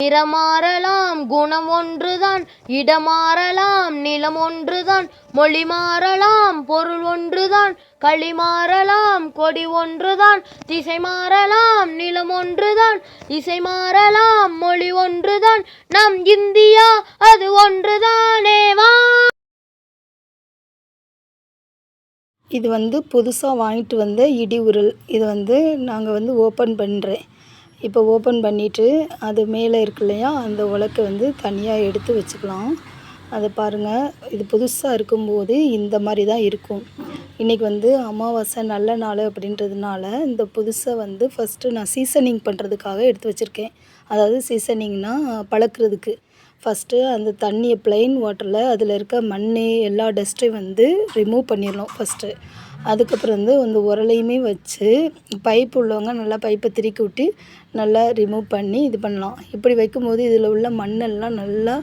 நிறமாறலாம் குணம் ஒன்றுதான் இடமாறலாம் நிலம் ஒன்றுதான் மொழி மாறலாம் பொருள் ஒன்றுதான் களி மாறலாம் கொடி ஒன்றுதான் திசை மாறலாம் நிலம் ஒன்றுதான் இசை மாறலாம் மொழி ஒன்றுதான் நம் இந்தியா அது ஒன்றுதானே வா. இது வந்து புதுசாக வாங்கிட்டு வந்த இடி உருள் இது வந்து நாங்கள் வந்து ஓப்பன் பண்ணுறேன் இப்போ ஓப்பன் பண்ணிவிட்டு அது மேலே இருக்கு இல்லையா அந்த உலக்கை வந்து தனியாக எடுத்து வச்சுக்கலாம். அதை பாருங்கள் இது புதுசாக இருக்கும்போது இந்த மாதிரி தான் இருக்கும். இன்றைக்கி வந்து அமாவாசை நல்ல நாள் அப்படின்றதுனால இந்த புதுசை வந்து ஃபஸ்ட்டு நான் சீசனிங் பண்ணுறதுக்காக எடுத்து வச்சுருக்கேன். அதாவது சீசனிங்னா பழக்கிறதுக்கு. ஃபஸ்ட்டு அந்த தண்ணியை ப்ளைன் வாட்டரில் அதில் இருக்க மண் எல்லா டஸ்ட்டையும் வந்து ரிமூவ் பண்ணிடணும் ஃபஸ்ட்டு அதுக்கப்புறம் வந்து அந்த உரலையுமே வச்சு பைப் உள்ளவங்க நல்லா பைப்பை திருக்கி விட்டு நல்லா ரிமூவ் பண்ணி இது பண்ணலாம். இப்படி வைக்கும்போது இதில் உள்ள மண்ணெல்லாம் நல்லா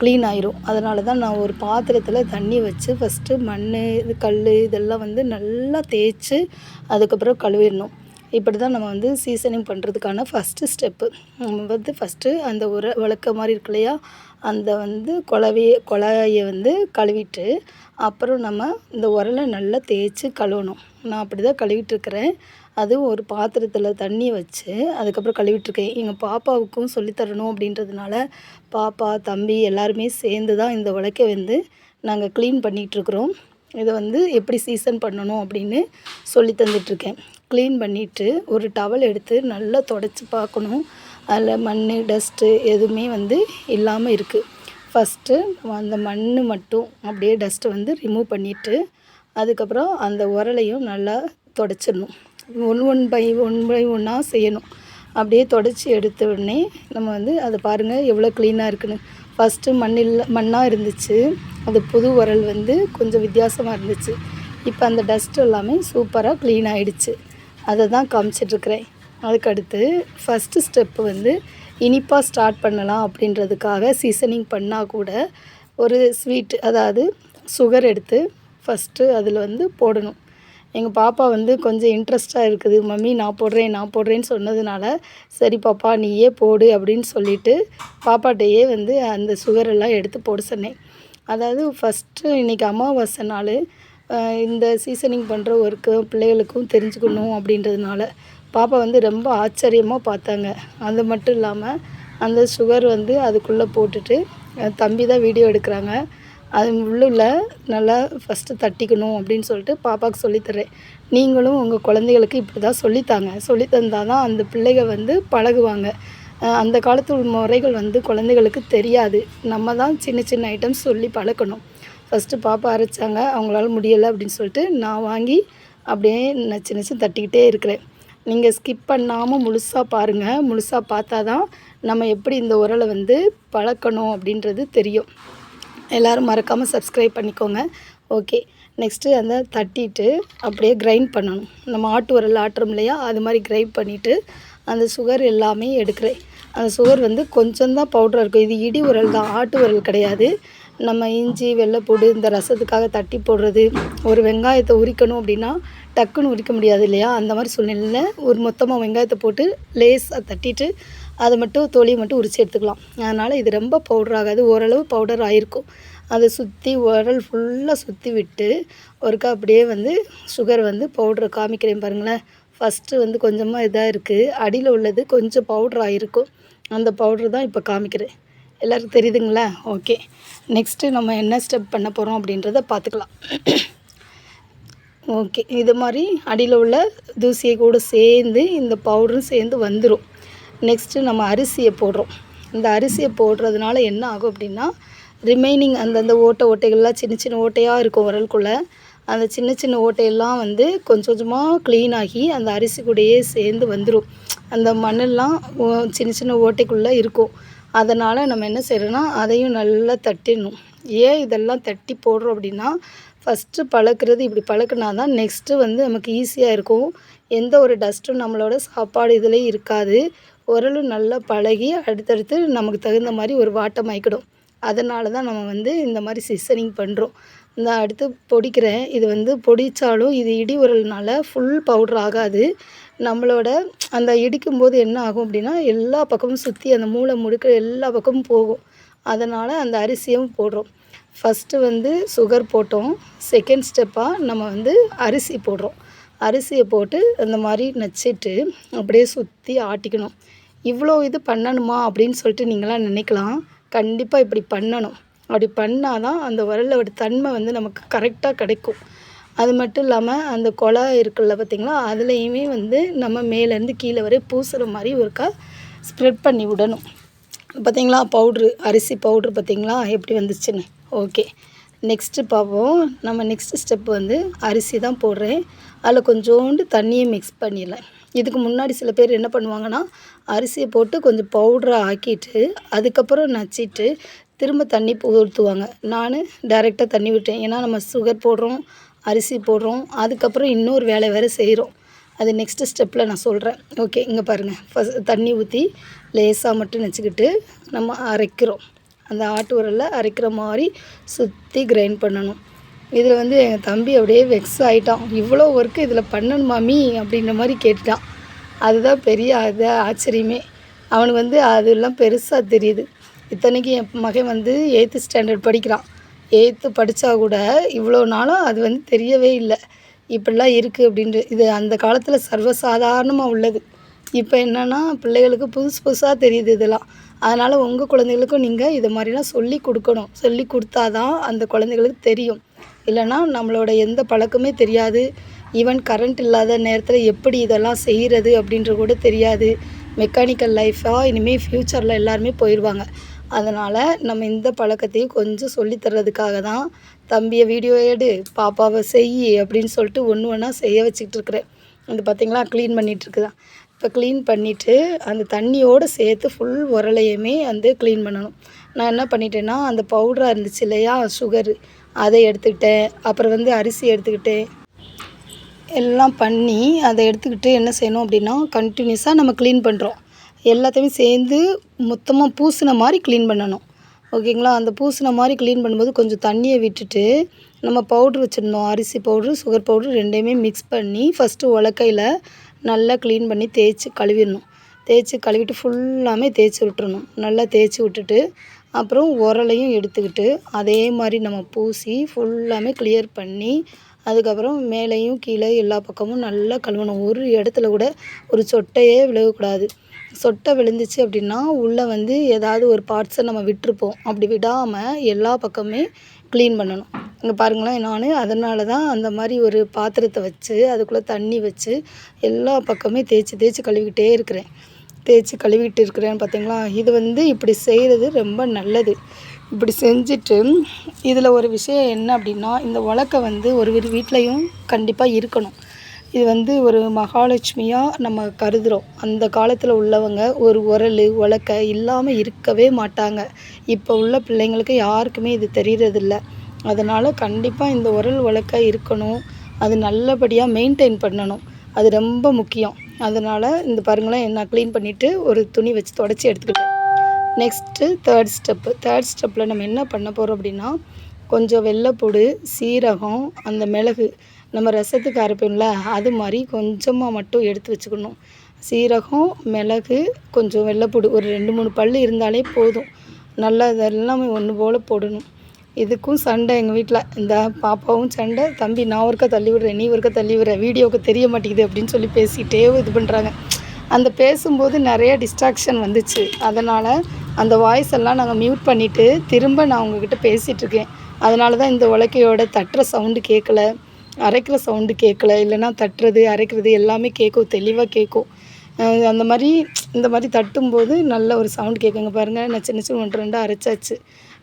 க்ளீன் ஆயிரும். அதனால தான் நான் ஒரு பாத்திரத்தில் தண்ணி வச்சு ஃபஸ்ட்டு மண் இது கல் இதெல்லாம் வந்து நல்லா தேய்ச்சி அதுக்கப்புறம் கழுவிடணும். இப்படி தான் நம்ம வந்து சீசனிங் பண்ணுறதுக்கான ஃபஸ்ட்டு ஸ்டெப்பு நம்ம வந்து ஃபஸ்ட்டு அந்த உர வழக்க மாதிரி இருக்கு இல்லையா அந்த வந்து குழவைய குழாயை வந்து கழுவிட்டு அப்புறம் நம்ம இந்த உரலை நல்லா தேய்ச்சி கழுவணும். நான் அப்படி தான் கழுவிட்டுருக்கிறேன். அதுவும் ஒரு பாத்திரத்தில் தண்ணி வச்சு அதுக்கப்புறம் கழுவிட்டுருக்கேன். எங்கள் பாப்பாவுக்கும் சொல்லித்தரணும் அப்படின்றதுனால பாப்பா தம்பி எல்லாருமே சேர்ந்து தான் இந்த உலக்கை வந்து நாங்கள் க்ளீன் பண்ணிகிட்ருக்குறோம் இதை வந்து எப்படி சீசன் பண்ணணும் அப்படின்னு சொல்லி தந்துட்டுருக்கேன். க்ளீன் பண்ணிவிட்டு ஒரு டவல் எடுத்து நல்லா தொடச்சி பார்க்கணும். அதில் மண் டஸ்ட்டு எதுவுமே வந்து இல்லாமல் இருக்குது ஃபஸ்ட்டு அந்த மண் மட்டும் அப்படியே டஸ்ட்டை வந்து ரிமூவ் பண்ணிவிட்டு அதுக்கப்புறம் அந்த உரலையும் நல்லா தொடச்சிடணும். One one by one by ஒன்னாக செய்யணும். அப்படியே தொடச்சி எடுத்த உடனே நம்ம வந்து அதை பாருங்கள் எவ்வளோ க்ளீனாக இருக்குன்னு. ஃபஸ்ட்டு மண்ணில் மண்ணாக இருந்துச்சு. அது புது உரல் வந்து கொஞ்சம் வித்தியாசமாக இருந்துச்சு. இப்போ அந்த டஸ்ட் எல்லாமே சூப்பராக க்ளீன் ஆகிடுச்சு அதை தான் காமிச்சிட்ருக்கிறேன் அதுக்கடுத்து ஃபஸ்ட்டு ஸ்டெப்பு வந்து இனிப்பாக ஸ்டார்ட் பண்ணலாம் அப்படின்றதுக்காக சீசனிங் பண்ணால் கூட ஒரு ஸ்வீட் அதாவது சுகர் எடுத்து ஃபஸ்ட்டு அதில் வந்து போடணும். எங்கள் பாப்பா வந்து கொஞ்சம் இன்ட்ரெஸ்ட்டாக இருக்குது. மம்மி நான் போடுறேன் நான் போடுறேன்னு சொன்னதுனால சரி பாப்பா நீயே போடு அப்படின்னு சொல்லிட்டு பாப்பாட்டையே வந்து அந்த சுகரெல்லாம் எடுத்து போட சொன்னேன். அதாவது ஃபஸ்ட்டு இன்றைக்கி அமாவாசை நாள் இந்த சீசனிங் பண்ணுற ஒர்க்கு பிள்ளைகளுக்கும் தெரிஞ்சுக்கணும் அப்படின்றதுனால பாப்பா வந்து ரொம்ப ஆச்சரியமாக பார்த்தாங்க. அது மட்டும் இல்லாமல் அந்த சுகர் வந்து அதுக்குள்ளே போட்டுட்டு தம்பி தான் வீடியோ எடுக்கிறாங்க. அது உள்ள நல்லா ஃபஸ்ட்டு தட்டிக்கணும் அப்படின்னு சொல்லிட்டு பாப்பாவுக்கு சொல்லித்தரேன் நீங்களும் உங்கள் குழந்தைகளுக்கு இப்படி தான் சொல்லித்தாங்க. சொல்லி தந்தால் தான் அந்த பிள்ளைங்க வந்து பழகுவாங்க. அந்த காலத்து முறைகள் வந்து குழந்தைகளுக்கு தெரியாது. நம்ம தான் சின்ன சின்ன ஐட்டம்ஸ் சொல்லி பழக்கணும். ஃபஸ்ட்டு பாப்பா அரைச்சாங்க. அவங்களால முடியலை அப்படின்னு சொல்லிட்டு நான் வாங்கி அப்படியே நச்சு நச்சு தட்டிக்கிட்டே இருக்கிறேன். நீங்கள் ஸ்கிப் பண்ணாமல் முழுசாக பாருங்கள் முழுசாக பார்த்தா தான் நம்ம எப்படி இந்த உரலை வந்து பழக்கணும் அப்படின்றது தெரியும். எல்லோரும் மறக்காமல் சப்ஸ்கிரைப் பண்ணிக்கோங்க. ஓகே நெக்ஸ்ட்டு அந்த தட்டிட்டு அப்படியே கிரைண்ட் பண்ணணும். நம்ம ஆட்டு உரல் ஆட்டுறோம் இல்லையா? அது மாதிரி கிரைண்ட் பண்ணிவிட்டு அந்த சுகர் எல்லாமே எடுக்கிறேன். அந்த சுகர் வந்து கொஞ்சம் தான் பவுடராக இருக்கும். இது இடி உரல் தான். ஆட்டு உரல் கிடையாது. நம்ம இஞ்சி வெள்ளைப்பூடு இந்த ரசத்துக்காக தட்டி போடுறது. ஒரு வெங்காயத்தை உரிக்கணும் அப்படின்னா டக்குன்னு உரிக்க முடியாது இல்லையா? அந்த மாதிரி சூழ்நிலையில் ஒரு மொத்தமாக வெங்காயத்தை போட்டு லேஸாக தட்டிட்டு அதை மட்டும் தோலியை மட்டும் உரித்து எடுத்துக்கலாம். அதனால் இது ரொம்ப பவுடர் ஆகாது. ஓரளவு பவுடர் ஆகிருக்கும் அதை சுற்றி உரல் ஃபுல்லாக சுற்றி விட்டு ஒருக்கா அப்படியே வந்து சுகர் வந்து பவுடரை காமிக்கிறேன் பாருங்களேன். ஃபஸ்ட்டு வந்து கொஞ்சமாக இதாக இருக்குது அடியில் உள்ளது கொஞ்சம் பவுடர் ஆகிருக்கும் அந்த பவுடர் தான் இப்போ காமிக்கிறேன். எல்லாருக்கும் தெரியுதுங்களா? ஓகே நெக்ஸ்ட்டு நம்ம என்ன ஸ்டெப் பண்ண போகிறோம் அப்படின்றத பார்த்துக்கலாம். ஓகே இது மாதிரி அடியில் உள்ள தூசியை கூட சேர்ந்து இந்த பவுடரும் சேர்ந்து வந்துடும் நெக்ஸ்ட்டு நம்ம அரிசியை போடுறோம். இந்த அரிசியை போடுறதுனால என்ன ஆகும் அப்படின்னா ரிமைனிங் அந்தந்த ஓட்டை ஓட்டைகள்லாம் சின்ன சின்ன ஓட்டையாக இருக்கும் உரலுக்குள்ளே அந்த சின்ன சின்ன ஓட்டையெல்லாம் வந்து கொஞ்சம் கொஞ்சமாக க்ளீன் ஆகி அந்த அரிசி கூடயே சேர்ந்து வந்துடும் அந்த மண்ணெல்லாம் சின்ன சின்ன ஓட்டைக்குள்ளே இருக்கும். அதனால் நம்ம என்ன செய்கிறோன்னா அதையும் நல்லா தட்டிடணும். ஏன் இதெல்லாம் தட்டி போடுறோம் அப்படின்னா ஃபஸ்ட்டு பழக்கிறது இப்படி பழக்கினா தான் நெக்ஸ்ட்டு வந்து நமக்கு ஈஸியாக இருக்கும். எந்த ஒரு டஸ்ட்டும் நம்மளோட சாப்பாடு இதுலேயும் இருக்காது. உரலும் நல்லா பழகி அடுத்தடுத்து நமக்கு தகுந்த மாதிரி ஒரு வாட்டம் ஆயிக்கிடும். அதனால தான் நம்ம வந்து இந்த மாதிரி சிசனிங் பண்ணுறோம் இந்த அடுத்து பொடிக்கிறேன். இது வந்து பொடித்தாலும் இது இடி உரல்னால ஃபுல் பவுட்ரு ஆகாது. நம்மளோட அந்த இடிக்கும்போது என்ன ஆகும் அப்படின்னா எல்லா பக்கமும் சுற்றி அந்த மூளை முடுக்க எல்லா பக்கமும் போகும். அதனால் அந்த அரிசியும் போடுறோம். ஃபஸ்ட்டு வந்து சுகர் போட்டோம். செகண்ட் ஸ்டெப்பாக நம்ம வந்து அரிசி போடுறோம். அரிசியை போட்டு அந்த மாதிரி நச்சிட்டு அப்படியே சுற்றி ஆட்டிக்கணும். இவ்வளோ இது பண்ணணுமா அப்படின்னு சொல்லிட்டு நீங்களாம் நினைக்கலாம். கண்டிப்பாக இப்படி பண்ணணும். அப்படி பண்ணால் தான் அந்த உரலோட தன்மை வந்து நமக்கு கரெக்டாக கிடைக்கும். அது மட்டும் இல்லாமல் அந்த குழா இருக்குல்ல பார்த்திங்களா அதுலேயுமே வந்து நம்ம மேலேருந்து கீழே வரை பூசுகிற மாதிரி ஒருக்கா ஸ்ப்ரெட் பண்ணி விடணும். பார்த்திங்களா பவுட்ரு அரிசி பவுட்ரு பார்த்தீங்களா எப்படி வந்துச்சுன்னு. ஓகே. நெக்ஸ்ட்டு பார்ப்போம். நம்ம நெக்ஸ்ட்டு ஸ்டெப் வந்து அரிசி தான் போடுறேன். அதில் கொஞ்சோண்டு தண்ணியை மிக்ஸ் பண்ணிடலாம். இதுக்கு முன்னாடி சில பேர் என்ன பண்ணுவாங்கன்னா அரிசியை போட்டு கொஞ்சம் பவுட்ரை ஆக்கிட்டு அதுக்கப்புறம் நச்சிட்டு திரும்ப தண்ணி ஊற்றுவாங்க நான் டைரெக்டாக தண்ணி விட்டேன். ஏன்னா நம்ம சுகர் போடுறோம் அரிசி போடுறோம் அதுக்கப்புறம் இன்னொரு வேலை வேறு செய்கிறோம் அது நெக்ஸ்ட்டு ஸ்டெப்பில் நான் சொல்கிறேன் ஓகே இங்கே பாருங்கள் ஃபஸ்ட் தண்ணி ஊற்றி லேசாக மட்டும் நச்சுக்கிட்டு நம்ம அரைக்கிறோம். அந்த ஆட்டு உரலில் அரைக்கிற மாதிரி சுற்றி கிரைண்ட் பண்ணணும். இதில் வந்து எங்கள் தம்பி அப்படியே வெக்ஸ் ஆகிட்டான் இவ்வளோ ஒர்க்கு இதில் பண்ணணும் மாமி அப்படின்ற மாதிரி கேட்டுட்டான். அதுதான் பெரிய அது ஆச்சரியமே. அவனுக்கு வந்து அதெல்லாம் பெருசாக தெரியுது. இத்தனைக்கு என் மகன் வந்து எயித்து ஸ்டாண்டர்ட் படிக்கிறான். எயித்து படித்தா கூட இவ்வளோ நாளும் அது வந்து தெரியவே இல்லை. இப்படிலாம் இருக்குது அப்படின்ட்டு. இது அந்த காலத்தில் சர்வசாதாரணமாக உள்ளது. இப்போ என்னென்னா பிள்ளைகளுக்கு புதுசு புதுசாக தெரியுது இதெல்லாம். அதனால் உங்கள் குழந்தைகளுக்கும் நீங்கள் இதை மாதிரிலாம் சொல்லி கொடுக்கணும். சொல்லி கொடுத்தா தான் அந்த குழந்தைகளுக்கு தெரியும். இல்லைன்னா நம்மளோட எந்த பழக்கமே தெரியாது. ஈவன் கரண்ட் இல்லாத நேரத்தில் எப்படி இதெல்லாம் செய்கிறது அப்படின்ற கூட தெரியாது. மெக்கானிக்கல் லைஃபாக இனிமேல் ஃப்யூச்சரில் எல்லாருமே போயிடுவாங்க அதனால் நம்ம இந்த பழக்கத்தையும் கொஞ்சம் சொல்லித்தர்றதுக்காக தான் தம்பியை வீடியோ எடு பாப்பாவை செய் அப்படின்னு சொல்லிட்டு ஒன்று ஒன்றா செய்ய வச்சுக்கிட்டு இருக்கிறேன். இது பார்த்திங்களா க்ளீன் பண்ணிகிட்ருக்குதான் இப்போ க்ளீன் பண்ணிவிட்டு அந்த தண்ணியோடு சேர்த்து ஃபுல் உரலையுமே வந்து க்ளீன் பண்ணணும். நான் என்ன பண்ணிட்டேன்னா அந்த பவுடராக இருந்துச்சு இல்லையா சுகரு அதை எடுத்துக்கிட்டேன். அப்புறம் வந்து அரிசி எடுத்துக்கிட்டேன். எல்லாம் பண்ணி அதை எடுத்துக்கிட்டு என்ன செய்யணும் அப்படின்னா கண்டினியூஸாக நம்ம க்ளீன் பண்ணுறோம் எல்லாத்தையுமே சேர்ந்து மொத்தமாக பூசின மாதிரி க்ளீன் பண்ணணும். ஓகேங்களா? அந்த பூசின மாதிரி க்ளீன் பண்ணும்போது கொஞ்சம் தண்ணியை விட்டுட்டு நம்ம பவுட்ரு வச்சுருந்தோம். அரிசி பவுட்ரு சுகர் பவுட்ரு ரெண்டையுமே மிக்ஸ் பண்ணி ஃபஸ்ட்டு உலக்கையில் நல்லா க்ளீன் பண்ணி தேய்ச்சி கழுவிடணும். தேய்ச்சி கழுவிட்டு ஃபுல்லாமே தேய்ச்சி விட்டுறணும். நல்லா தேய்ச்சி விட்டுட்டு அப்புறம் உரலையும் எடுத்துக்கிட்டு அதே மாதிரி நம்ம பூசி ஃபுல்லாமே கிளியர் பண்ணி அதுக்கப்புறம் மேலேயும் கீழே எல்லா பக்கமும் நல்லா கழுவணும். ஒரு இடத்துல கூட ஒரு சொட்டையே விழுகக்கூடாது சொட்டை விழுந்துச்சு அப்படின்னா உள்ளே வந்து ஏதாவது ஒரு பார்ட்ஸை நம்ம விட்டுருப்போம். அப்படி விடாமல் எல்லா பக்கமே க்ளீன் பண்ணணும். இங்கே பாருங்களேன் நான் அதனால தான் அந்த மாதிரி ஒரு பாத்திரத்தை வச்சு அதுக்குள்ளே தண்ணி வச்சு எல்லா பக்கமே தேய்ச்சி தேய்ச்சி கழுவிக்கிட்டே இருக்கிறேன். தேய்ச்சி கழுவிட்டு இருக்கிறேன்னு பார்த்தீங்களா இது வந்து இப்படி செய்கிறது ரொம்ப நல்லது. இப்படி செஞ்சுட்டு இதில் ஒரு விஷயம் என்ன அப்படின்னா இந்த உலக்கை வந்து ஒரு வீட்லேயும் கண்டிப்பாக இருக்கணும். இது வந்து ஒரு மகாலட்சுமியாக நம்ம கருதுகிறோம் அந்த காலத்தில் உள்ளவங்க ஒரு உரல் உலக்க இல்லாமல் இருக்கவே மாட்டாங்க. இப்போ உள்ள பிள்ளைங்களுக்கு யாருக்குமே இது தெரிகிறதில்ல அதனால் கண்டிப்பாக இந்த உரல் உலக்க இருக்கணும். அது நல்லபடியாக மெயின்டைன் பண்ணணும். அது ரொம்ப முக்கியம். அதனால் இந்த பாருங்களேன் நான் க்ளீன் பண்ணிவிட்டு ஒரு துணி வச்சு தொடச்சி எடுத்துக்கிட்டேன். நெக்ஸ்ட்டு தேர்ட் ஸ்டெப்பு தேர்ட் ஸ்டெப்பில் நம்ம என்ன பண்ண போகிறோம் அப்படின்னா கொஞ்சம் வெள்ளைப்பூடு சீரகம் அந்த மிளகு நம்ம ரசத்துக்கு அரைப்போம்ல அது மாதிரி கொஞ்சமாக மட்டும் எடுத்து வச்சுக்கணும். சீரகம் மிளகு கொஞ்சம் வெள்ளைப்பூடு ஒரு ரெண்டு மூணு பல் இருந்தாலே போதும். நல்லா இதெல்லாமே ஒன்று போல் போடணும். இதுக்கும் சண்டை எங்கள் வீட்டில் இந்த பாப்பாவும் சண்டை தம்பி நான் ஒருக்கா தள்ளி விடுறேன் நீ ஒருக்கா தள்ளி விடுற வீடியோவுக்கு தெரிய மாட்டேங்குது அப்படின்னு சொல்லி பேசிகிட்டே இது பண்ணுறாங்க அந்த பேசும்போது நிறைய டிஸ்ட்ராக்ஷன் வந்துச்சு. அதனால் அந்த வாய்ஸ் எல்லாம் நாங்கள் மியூட் பண்ணிவிட்டு திரும்ப நான் உங்ககிட்ட பேசிகிட்ருக்கேன் அதனால தான் இந்த உலக்கையோட தட்டுற சவுண்டு கேட்கல அரைக்கிற சவுண்டு கேட்கல இல்லைன்னா தட்டுறது அரைக்கிறது எல்லாமே கேட்கும் தெளிவாக கேட்கும் அந்த மாதிரி இந்த மாதிரி தட்டும்போது நல்ல ஒரு சவுண்ட் கேட்குங்க பாருங்கள் நான் சின்ன சின்ன ஒன்று ரெண்டாக அரைச்சாச்சு.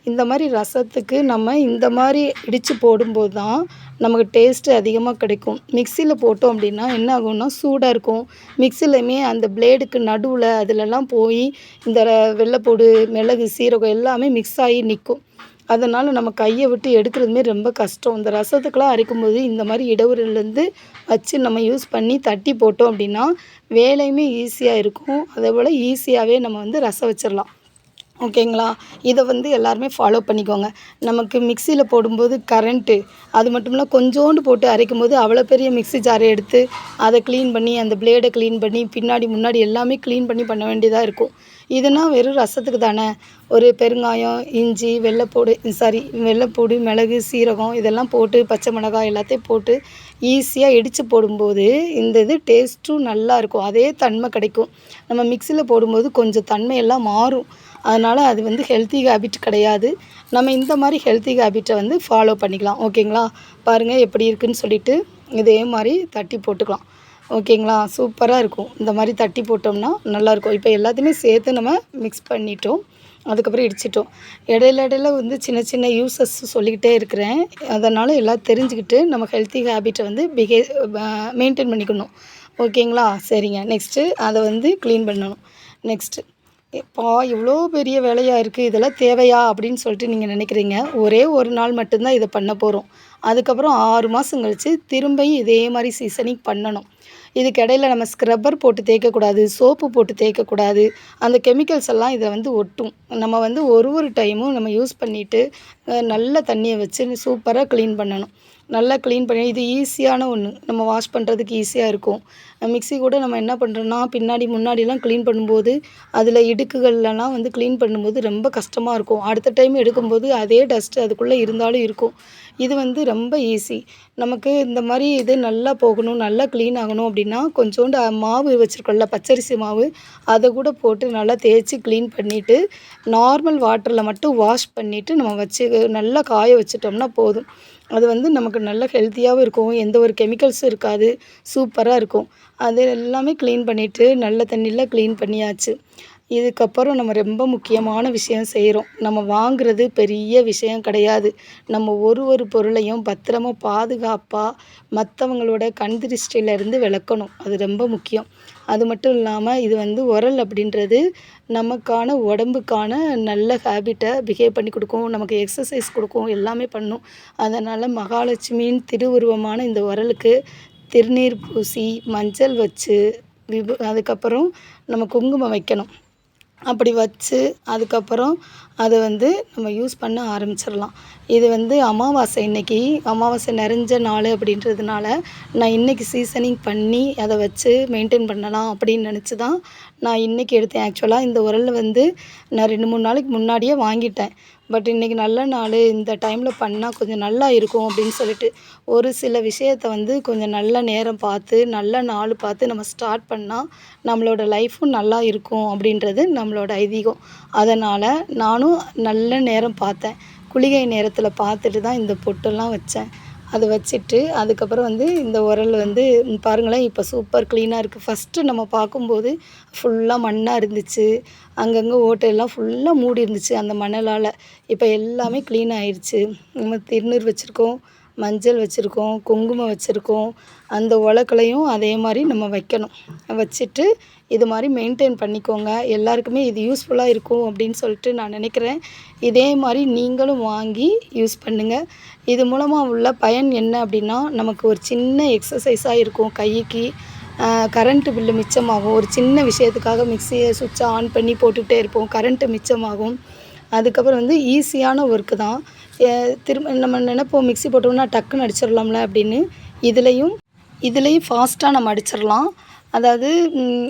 இந்த மாதிரி ரசத்துக்கு நம்ம இந்த மாதிரி இடித்து போடும்போது தான் நமக்கு டேஸ்ட்டு அதிகமாக கிடைக்கும். மிக்சியில் போட்டோம் அப்படின்னா என்ன ஆகும்னா சூடாக இருக்கும். மிக்சிலையுமே அந்த பிளேடுக்கு நடுவில் அதிலெல்லாம் போய் இந்த வெள்ளைப்பூடு மிளகு சீரகம் எல்லாமே மிக்ஸ் ஆகி நிற்கும் அதனால் நம்ம கையை விட்டு எடுக்கிறதுமே ரொம்ப கஷ்டம். இந்த ரசத்துக்கெலாம் அரைக்கும்போது இந்த மாதிரி இடவுலேருந்து வச்சு நம்ம யூஸ் பண்ணி தட்டி போட்டோம் அப்படின்னா வேலையுமே ஈஸியாக இருக்கும். அதே போல் ஈஸியாகவே நம்ம வந்து ரசம் வச்சிடலாம் ஓகேங்களா? இதை வந்து எல்லாருமே ஃபாலோ பண்ணிக்கோங்க. நமக்கு மிக்சியில் போடும்போது கரண்ட்டு அது மட்டும் இல்லை கொஞ்சோண்டு போட்டு அரைக்கும் போது அவ்வளோ பெரிய மிக்ஸி ஜாரை எடுத்து அதை க்ளீன் பண்ணி அந்த பிளேடை க்ளீன் பண்ணி பின்னாடி முன்னாடி எல்லாமே க்ளீன் பண்ணி பண்ண வேண்டியதாக இருக்கும். இதுனா வெறும் ரசத்துக்கு தானே. ஒரு பெருங்காயம் இஞ்சி வெள்ளைப்பூடு சாரி வெள்ளைப்பூடு மிளகு சீரகம் இதெல்லாம் போட்டு பச்சை மிளகாய் எல்லாத்தையும் போட்டு ஈஸியாக இடித்து போடும்போது இந்த இது டேஸ்ட்டும் நல்லா இருக்கும். அதே தன்மை கிடைக்கும். நம்ம மிக்சியில் போடும்போது கொஞ்சம் தன்மையெல்லாம் மாறும். அதனால் அது வந்து ஹெல்த்தி ஹேபிட் கிடையாது. நம்ம இந்த மாதிரி ஹெல்த்தி ஹேபிட்டை வந்து ஃபாலோ பண்ணிக்கலாம். ஓகேங்களா பாருங்கள் எப்படி இருக்குன்னு சொல்லிட்டு இதே மாதிரி தட்டி போட்டுக்கலாம். ஓகேங்களா சூப்பராக இருக்கும். இந்த மாதிரி தட்டி போட்டோம்னா நல்லாயிருக்கும் இப்போ எல்லாத்தையுமே சேர்த்து நம்ம மிக்ஸ் பண்ணிட்டோம். அதுக்கப்புறம் இடிச்சிட்டோம். இடையில இடையில வந்து சின்ன சின்ன யூசஸ் சொல்லிக்கிட்டே இருக்கிறேன். அதனால் எல்லாம் தெரிஞ்சுக்கிட்டு நம்ம ஹெல்த்தி ஹேபிட்டை வந்து பிஹே மெயின்டைன் பண்ணிக்கணும். ஓகேங்களா சரிங்க. நெக்ஸ்ட்டு அதை வந்து க்ளீன் பண்ணணும். நெக்ஸ்ட்டு இப்போ இவ்வளோ பெரிய வேலையாக இருக்குது இதெல்லாம் தேவையா அப்படின்னு சொல்லிட்டு நீங்கள் நினைக்கிறீங்க. ஒரே ஒரு நாள் மட்டும்தான் இதை பண்ண போகிறோம் அதுக்கப்புறம் ஆறு மாதம் கழித்து திரும்பியும் இதே மாதிரி சீசனிங் பண்ணணும். இதுக்கு இடையில நம்ம ஸ்க்ரப்பர் போட்டு தேய்க்கக்கூடாது சோப்பு போட்டு தேய்க்கக்கூடாது. அந்த கெமிக்கல்ஸ் எல்லாம் இதை வந்து ஒட்டும். நம்ம வந்து ஒரு ஒரு டைமும் நம்ம யூஸ் பண்ணிவிட்டு நல்ல தண்ணியை வச்சு சூப்பராக க்ளீன் பண்ணணும். நல்லா க்ளீன் பண்ணி இது ஈஸியான ஒன்று நம்ம வாஷ் பண்ணுறதுக்கு ஈஸியாக இருக்கும். மிக்ஸி கூட நம்ம என்ன பண்ணுறோன்னா பின்னாடி முன்னாடிலாம் க்ளீன் பண்ணும்போது அதில் இடுக்குகள்லாம் வந்து க்ளீன் பண்ணும்போது ரொம்ப கஷ்டமாக இருக்கும். அடுத்த டைம் எடுக்கும்போது அதே டஸ்ட்டு அதுக்குள்ளே இருந்தாலும் இருக்கும். இது வந்து ரொம்ப ஈஸி நமக்கு இந்த மாதிரி இது நல்லா போகணும் நல்லா க்ளீன் ஆகணும் அப்படின்னா கொஞ்சோண்டு மாவு வச்சுருக்கோம்ல பச்சரிசி மாவு அதை கூட போட்டு நல்லா தேய்ச்சி க்ளீன் பண்ணிவிட்டு நார்மல் வாட்டரில் மட்டும் வாஷ் பண்ணிவிட்டு நம்ம வச்சு நல்லா காய வச்சிட்டோம்னா போதும். அது வந்து நமக்கு நல்ல ஹெல்த்தியாகவும் இருக்கும். எந்த ஒரு கெமிக்கல்ஸும் இருக்காது. சூப்பராக இருக்கும். அது எல்லாமே க்ளீன் பண்ணிவிட்டு நல்ல தண்ணியில் க்ளீன் பண்ணியாச்சு. இதுக்கப்புறம் நம்ம ரொம்ப முக்கியமான விஷயம் செய்கிறோம் நம்ம வாங்குறது பெரிய விஷயம் கிடையாது. நம்ம ஒரு ஒரு பொருளையும் பத்திரமா பாதுகாப்பாக மற்றவங்களோட கண் திருஷ்டியிலேருந்து விளக்கணும். அது ரொம்ப முக்கியம். அது மட்டும் இல்லாமல் இது வந்து உரல் அப்படின்றது நமக்கான உடம்புக்கான நல்ல ஹேபிட்டை பிஹேவ் பண்ணி கொடுக்கும். நமக்கு எக்ஸசைஸ் கொடுக்கும். எல்லாமே பண்ணும். அதனால் மகாலட்சுமியின் திருவுருவமான இந்த உரலுக்கு திருநீர் பூசி மஞ்சள் வச்சு விபு அதுக்கப்புறம் நம்ம குங்குமம் வைக்கணும். அப்படி வச்சு அதுக்கப்புறம் அதை வந்து நம்ம யூஸ் பண்ண ஆரம்பிச்சிடலாம். இது வந்து அமாவாசை இன்னைக்கு. அமாவாசை நிறைஞ்ச நாள் அப்படின்றதுனால நான் இன்னைக்கு சீசனிங் பண்ணி அதை வச்சு மெயின்டைன் பண்ணலாம் அப்படின்னு நினச்சி தான் நான் இன்னைக்கு எடுத்தேன். ஆக்சுவலாக இந்த உரல் வந்து நான் ரெண்டு மூணு நாளைக்கு முன்னாடியே வாங்கிட்டேன். பட் இன்றைக்கி நல்ல நாள் இந்த டைமில் பண்ணால் கொஞ்சம் நல்லா இருக்கும் அப்படின்னு சொல்லிட்டு ஒரு சில விஷயத்தை வந்து கொஞ்சம் நல்ல நேரம் பார்த்து நல்ல நாள் பார்த்து நம்ம ஸ்டார்ட் பண்ணால் நம்மளோட லைஃப்பும் நல்லா இருக்கும் அப்படின்றது நம்மளோட ஐதீகம். அதனால் நானும் நல்ல நேரம் பார்த்தேன். குளிகை நேரத்தில் பார்த்துட்டு தான் இந்த பொட்டெல்லாம் வச்சேன். அதை வச்சுட்டு அதுக்கப்புறம் வந்து இந்த உரல் வந்து பாருங்களேன் இப்போ சூப்பர் க்ளீனாக இருக்குது ஃபஸ்ட்டு நம்ம பார்க்கும்போது ஃபுல்லாக மண்ணாக இருந்துச்சு. அங்கங்கே ஓட்டையெல்லாம் ஃபுல்லாக மூடி இருந்துச்சு அந்த மணலால். இப்போ எல்லாமே க்ளீன் ஆயிடுச்சு நம்ம திருநீர் வச்சுருக்கோம். மஞ்சள் வச்சுருக்கோம் குங்குமம் வச்சுருக்கோம் அந்த உலக்கலையும் அதே மாதிரி நம்ம வைக்கணும். வச்சுட்டு இது மாதிரி மெயின்டைன் பண்ணிக்கோங்க. எல்லாருக்குமே இது யூஸ்ஃபுல்லாக இருக்கும் அப்படின்னு சொல்லிட்டு நான் நினைக்கிறேன். இதே மாதிரி நீங்களும் வாங்கி யூஸ் பண்ணுங்கள் இது மூலமாக உள்ள பயன் என்ன அப்படின்னா நமக்கு ஒரு சின்ன எக்ஸசைஸாக இருக்கும். கைக்கு கரண்ட்டு பில்லு மிச்சமாகும். ஒரு சின்ன விஷயத்துக்காக மிக்சியை சுவிட்சை ஆன் பண்ணி போட்டுக்கிட்டே இருப்போம். கரண்ட்டு மிச்சமாகும். அதுக்கப்புறம் வந்து ஈஸியான ஒர்க்கு தான். திரும்ப நம்ம நினைப்போம் மிக்ஸி போட்டோம்னா டக்குன்னு அடிச்சிடலாம்ல அப்படின்னு. இதுலேயும் இதுலேயும் ஃபாஸ்ட்டாக நம்ம அடிச்சிடலாம். அதாவது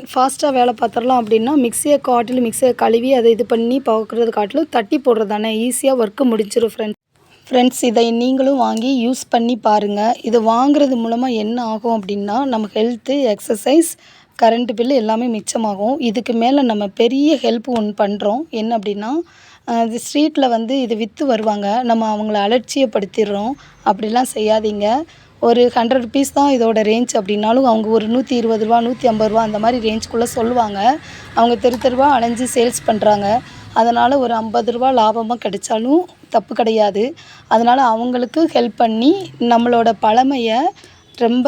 ஃபாஸ்ட்டாக வேலை பார்த்துடலாம் அப்படின்னா மிக்சியை காட்டிலும் மிக்சியை கழுவி அதை இது பண்ணி பார்க்குறது காட்டிலும் தட்டி போடுறது தானே. ஈஸியாக ஒர்க்கு முடிஞ்சிடும் ஃப்ரெண்ட்ஸ் ஃப்ரெண்ட்ஸ் இதை நீங்களும் வாங்கி யூஸ் பண்ணி பாருங்கள் இது வாங்குறது மூலமாக என்ன ஆகும் அப்படின்னா நம்ம ஹெல்த்து எக்ஸசைஸ் கரண்ட் பில்லு எல்லாமே மிச்சமாகும். இதுக்கு மேலே நம்ம பெரிய ஹெல்ப் ஒன்று பண்ணுறோம் என்ன அப்படின்னா இது ஸ்ட்ரீட்டில் வந்து இது விற்று வருவாங்க. நம்ம அவங்கள அலட்சியப்படுத்திடுறோம். அப்படிலாம் செய்யாதீங்க. ஒரு ஹண்ட்ரட் ருபீஸ் தான் இதோட ரேஞ்ச் அப்படின்னாலும் அவங்க ஒரு நூற்றி இருபது ரூபா நூற்றி ஐம்பது ரூபா அந்த மாதிரி ரேஞ்சுக்குள்ளே சொல்லுவாங்க. அவங்க தெரு தெருவாக அலைஞ்சு சேல்ஸ் பண்ணுறாங்க அதனால் ஒரு ஐம்பது ரூபா லாபமாக கிடைச்சாலும் தப்பு கிடையாது. அதனால் அவங்களுக்கு ஹெல்ப் பண்ணி நம்மளோட பழமையை ரொம்ப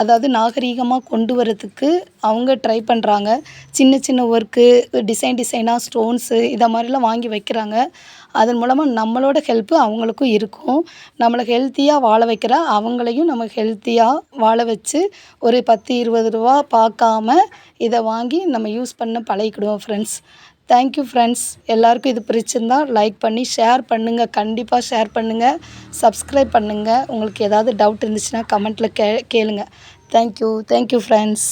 அதாவது நாகரீகமாக கொண்டு வரதுக்கு அவங்க ட்ரை பண்ணுறாங்க சின்ன சின்ன ஒர்க்கு டிசைன் டிசைனாக ஸ்டோன்ஸு இதை மாதிரிலாம் வாங்கி வைக்கிறாங்க. அதன் மூலமாக நம்மளோட ஹெல்ப்பு அவங்களுக்கும் இருக்கும். நம்மளை ஹெல்த்தியாக வாழ வைக்கிற அவங்களையும் நம்ம ஹெல்த்தியாக வாழ வச்சு ஒரு பத்து இருபது ரூபா பார்க்காம இதை வாங்கி நம்ம யூஸ் பண்ண பழகிக்கிடுவோம் ஃப்ரெண்ட்ஸ் தேங்க்யூ ஃப்ரெண்ட்ஸ் எல்லாருக்கும் இது பிடிச்சிருந்தா லைக் பண்ணி ஷேர் பண்ணுங்கள் கண்டிப்பாக ஷேர் பண்ணுங்கள் சப்ஸ்கிரைப் பண்ணுங்கள் உங்களுக்கு ஏதாவது டவுட் இருந்துச்சுன்னா கமெண்ட்டில் கே கேளுங்கள் தேங்க்யூ தேங்க்யூ ஃப்ரெண்ட்ஸ்